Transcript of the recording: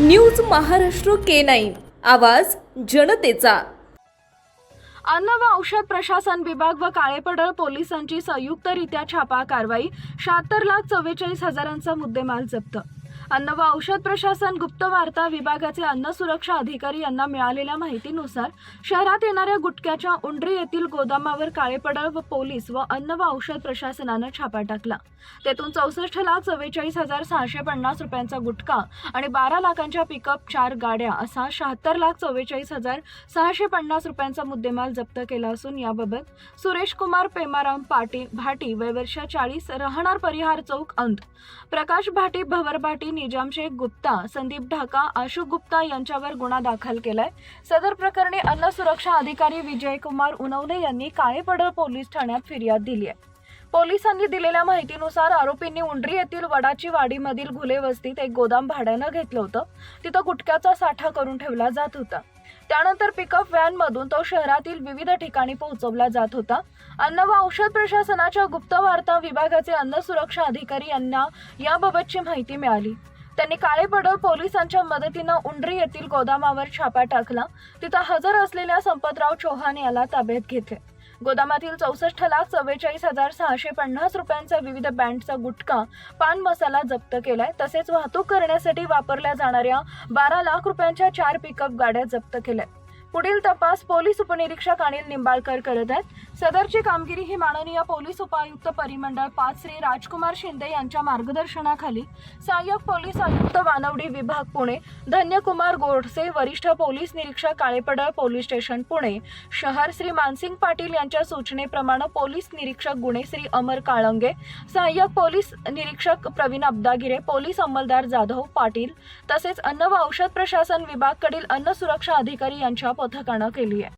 News Maharashtra K nine. आवाज जनतेचा. अन्न व औषध प्रशासन विभाग व काळेपडळ पोलिसांची संयुक्तरित्या छापा कारवाई शहात्तर लाख चव्वेचाळीस हजारांचा मुद्देमाल जप्त अन्न व औषध प्रशासन गुप्त वार्ता विभागाचे अन्न सुरक्षा अधिकारी यांना मिळालेल्या माहितीनुसार शहरात येणाऱ्या गुटख्याच्या उंडरी येथील गोदामावर काळेपडळ व पोलीस व अन्न व औषध प्रशासनानं छापा टाकला. तेथून चौसष्ट लाख चव्वेचाळीस हजार सहाशे पन्नास रुपयांचा गुटखा आणि बारा लाखांच्या पिकअप चार गाड्या असा शहात्तर लाख चव्वेचाळीस हजार सहाशे पन्नास रुपयांचा मुद्देमाल जप्त केला असून याबाबत सुरेश कुमार पेमाराम पाटी भाटी वय वर्ष चाळीस राहणार परिहार चौक अंत प्रकाश भाटी भवर भाटी निजाम शेख गुप्ता संदीप ढाका आशु गुप्ता यांच्यावर गुन्हा दाखल केलाय. सदर प्रकरणी अन्न सुरक्षा अधिकारी विजय कुमार उनवले यांनी काळेपडळ पोलीस ठाण्यात फिर्याद दिली आहे. पोलिसांनी दिलेल्या माहितीनुसार आरोपींनी उंडरी येथील वडाची वाडीमधील घुले वस्तीत एक गोदाम भाड्यानं घेतलं होतं. तिथं गुटख्याचा साठा करून ठेवला जात होता. त्यानंतर पिकअप व्हॅनमधून तो शहरातील विविध ठिकाणी पोहोचवला जात होता. अन्न व औषध प्रशासनाच्या गुप्त वार्ता विभागाचे अन्न सुरक्षा अधिकारी यांना याबाबतची माहिती मिळाली. त्यांनी काळे काळेपडळ पोलिसांच्या मदतीनं उंडरी येथील गोदामावर छापा टाकला. तिथं हजर असलेल्या संपतराव चौहान याला ताब्यात घेतले. गोदामातील चौसष्ट लाख चव्वेचाळीस हजार सहाशे पन्नास रुपयांचा विविध बँडचा गुटखा पान मसाला जप्त केलाय. तसेच वाहतूक करण्यासाठी वापरल्या जाणाऱ्या बारा लाख रुपयांच्या चार पिकअप गाड्या जप्त केल्या पुढील तपास पोलीस उपनिरीक्षक अनिल निंबाळकर करत आहेत. सदरची कामगिरी ही माननीय पोलीस उपायुक्त परिमंडळ पाच श्री राजकुमार शिंदे यांच्या मार्गदर्शनाखाली. सहाय्यक पोलीस आयुक्त वानवडी विभाग पुणे धन्यकुमार गोडसे वरिष्ठ पोलीस निरीक्षक काळेपडळ पोलीस स्टेशन पुणे शहर श्री मानसिंग पाटील यांच्या सूचनेप्रमाणे पोलीस निरीक्षक गुणे श्री अमर काळंगे सहाय्यक पोलीस निरीक्षक प्रवीण अब्दागिरे पोलीस अंमलदार जाधव पाटील तसेच अन्न व औषध प्रशासन विभागकडील अन्न सुरक्षा अधिकारी यांच्या पथकानं केली आहे.